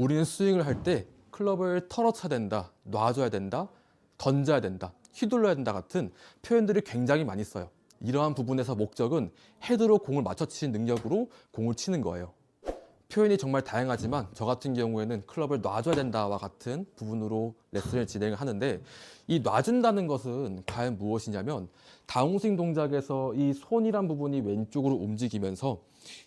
우리는 스윙을 할 때 클럽을 털어쳐야 된다, 놔줘야 된다, 던져야 된다, 휘둘러야 된다 같은 표현들을 굉장히 많이 써요. 이러한 부분에서 목적은 헤드로 공을 맞춰 치는 능력으로 공을 치는 거예요. 표현이 정말 다양하지만 저 같은 경우에는 클럽을 놔줘야 된다와 같은 부분으로 레슨을 진행을 하는데 이 놔준다는 것은 과연 무엇이냐면 다운스윙 동작에서 이 손이란 부분이 왼쪽으로 움직이면서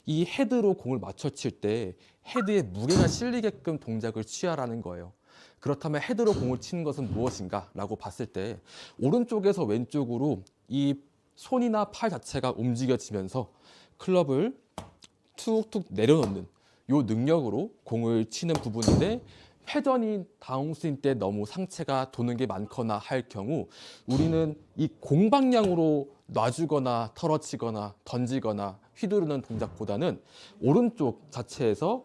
이 헤드로 공을 맞춰 칠 때 헤드에 무게가 실리게끔 동작을 취하라는 거예요. 그렇다면 헤드로 공을 치는 것은 무엇인가? 라고 봤을 때 오른쪽에서 왼쪽으로 이 손이나 팔 자체가 움직여지면서 클럽을 툭툭 내려놓는 요 능력으로 공을 치는 부분인데 회전이 다운스윙 때 너무 상체가 도는 게 많거나 할 경우 우리는 이 공방향으로 놔주거나 털어치거나 던지거나 휘두르는 동작보다는 오른쪽 자체에서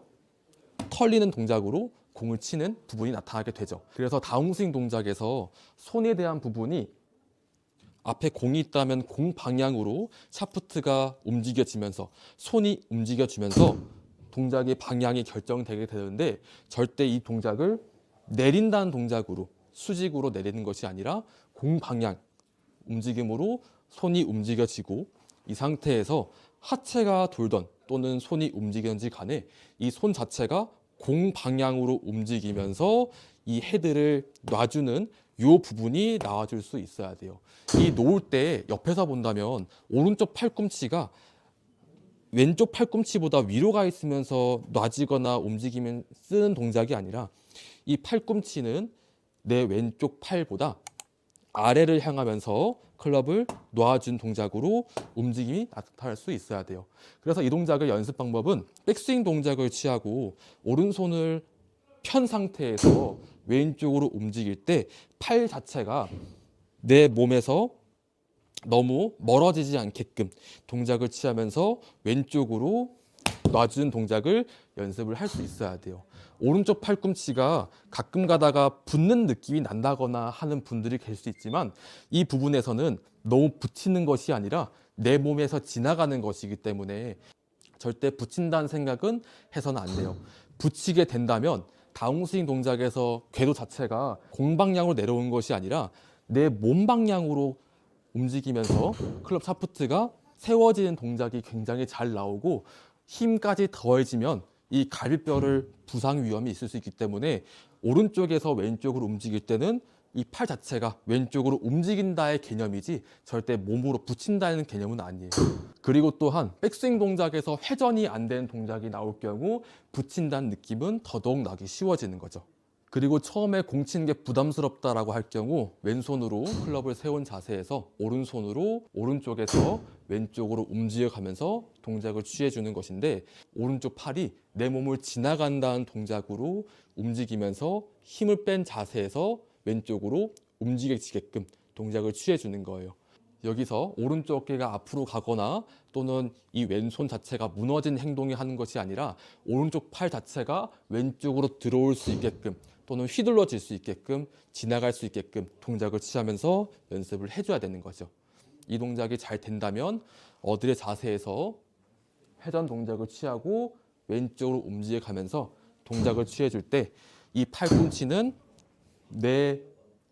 털리는 동작으로 공을 치는 부분이 나타나게 되죠. 그래서 다운스윙 동작에서 손에 대한 부분이 앞에 공이 있다면 공 방향으로 샤프트가 움직여지면서 손이 움직여지면서 동작의 방향이 결정되게 되는데 절대 이 동작을 내린다는 동작으로 수직으로 내리는 것이 아니라 공 방향 움직임으로 손이 움직여지고 이 상태에서 하체가 돌던 또는 손이 움직이는지 간에 이 손 자체가 공 방향으로 움직이면서 이 헤드를 놔주는 요 부분이 나와줄 수 있어야 돼요. 이 놓을 때 옆에서 본다면 오른쪽 팔꿈치가 왼쪽 팔꿈치보다 위로 가 있으면서 놔지거나 움직이면 쓰는 동작이 아니라 이 팔꿈치는 내 왼쪽 팔보다 아래를 향하면서 클럽을 놔준 동작으로 움직임이 나타날 수 있어야 돼요. 그래서 이 동작을 연습 방법은 백스윙 동작을 취하고 오른손을 편 상태에서 왼쪽으로 움직일 때 팔 자체가 내 몸에서 너무 멀어지지 않게끔 동작을 취하면서 왼쪽으로 놔주는 동작을 연습을 할 수 있어야 돼요. 오른쪽 팔꿈치가 가끔 가다가 붙는 느낌이 난다거나 하는 분들이 계실 수 있지만 이 부분에서는 너무 붙이는 것이 아니라 내 몸에서 지나가는 것이기 때문에 절대 붙인다는 생각은 해서는 안 돼요. 붙이게 된다면 다운스윙 동작에서 궤도 자체가 공 방향으로 내려오는 것이 아니라 내 몸 방향으로 움직이면서 클럽 샤프트가 세워지는 동작이 굉장히 잘 나오고 힘까지 더해지면 이 갈비뼈를 부상 위험이 있을 수 있기 때문에 오른쪽에서 왼쪽으로 움직일 때는 이 팔 자체가 왼쪽으로 움직인다의 개념이지 절대 몸으로 붙인다는 개념은 아니에요. 그리고 또한 백스윙 동작에서 회전이 안 되는 동작이 나올 경우 붙인다는 느낌은 더더욱 나기 쉬워지는 거죠. 그리고 처음에 공 치는 게 부담스럽다라고 할 경우 왼손으로 클럽을 세운 자세에서 오른손으로 오른쪽에서 왼쪽으로 움직여 가면서 동작을 취해 주는 것인데 오른쪽 팔이 내 몸을 지나간다는 동작으로 움직이면서 힘을 뺀 자세에서 왼쪽으로 움직여지게끔 동작을 취해 주는 거예요. 여기서 오른쪽 어깨가 앞으로 가거나 또는 이 왼손 자체가 무너진 행동이 하는 것이 아니라 오른쪽 팔 자체가 왼쪽으로 들어올 수 있게끔 또는 휘둘러질 수 있게끔 지나갈 수 있게끔 동작을 취하면서 연습을 해줘야 되는 거죠. 이 동작이 잘 된다면 어들의 자세에서 회전 동작을 취하고 왼쪽으로 움직여 가면서 동작을 취해 줄 때 이 팔꿈치는 내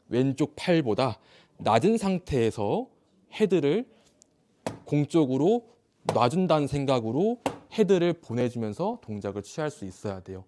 왼쪽 팔보다 낮은 상태에서 헤드를 공 쪽으로 놔준다는 생각으로 헤드를 보내주면서 동작을 취할 수 있어야 돼요.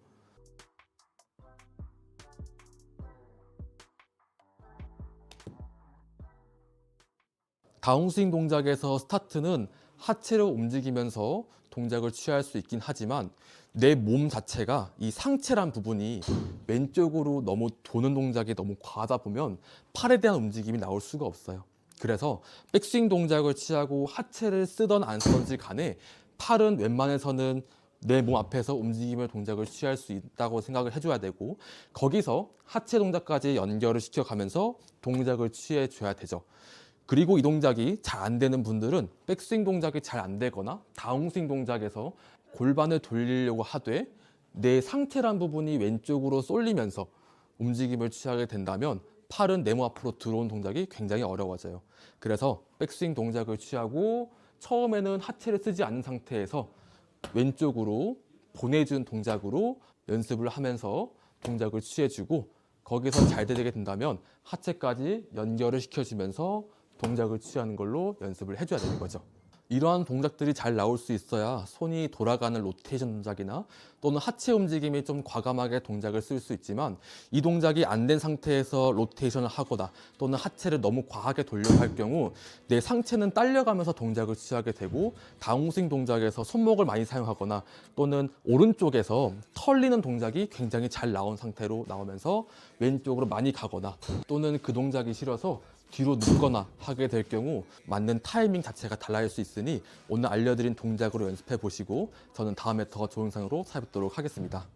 다운스윙 동작에서 스타트는 하체로 움직이면서 동작을 취할 수 있긴 하지만 내 몸 자체가 이 상체란 부분이 왼쪽으로 너무 도는 동작이 너무 과하다 보면 팔에 대한 움직임이 나올 수가 없어요. 그래서 백스윙 동작을 취하고 하체를 쓰던 안 쓰던지 간에 팔은 웬만해서는 내 몸 앞에서 움직임을 동작을 취할 수 있다고 생각을 해줘야 되고 거기서 하체 동작까지 연결을 시켜가면서 동작을 취해 줘야 되죠. 그리고 이 동작이 잘 안 되는 분들은 백스윙 동작이 잘 안 되거나 다운스윙 동작에서 골반을 돌리려고 하되 내 상체란 부분이 왼쪽으로 쏠리면서 움직임을 취하게 된다면 팔은 네모 앞으로 들어온 동작이 굉장히 어려워져요. 그래서 백스윙 동작을 취하고 처음에는 하체를 쓰지 않은 상태에서 왼쪽으로 보내준 동작으로 연습을 하면서 동작을 취해주고 거기서 잘 되게 된다면 하체까지 연결을 시켜주면서 동작을 취하는 걸로 연습을 해줘야 되는 거죠. 이러한 동작들이 잘 나올 수 있어야 손이 돌아가는 로테이션 동작이나 또는 하체 움직임이 좀 과감하게 동작을 쓸 수 있지만 이 동작이 안 된 상태에서 로테이션을 하거나 또는 하체를 너무 과하게 돌려고 할 경우 내 상체는 딸려가면서 동작을 취하게 되고 다운스윙 동작에서 손목을 많이 사용하거나 또는 오른쪽에서 털리는 동작이 굉장히 잘 나온 상태로 나오면서 왼쪽으로 많이 가거나 또는 그 동작이 싫어서 뒤로 눕거나 하게 될 경우 맞는 타이밍 자체가 달라질 수 있으니 오늘 알려드린 동작으로 연습해 보시고 저는 다음에 더 좋은 상으로 찾아뵙도록 하겠습니다.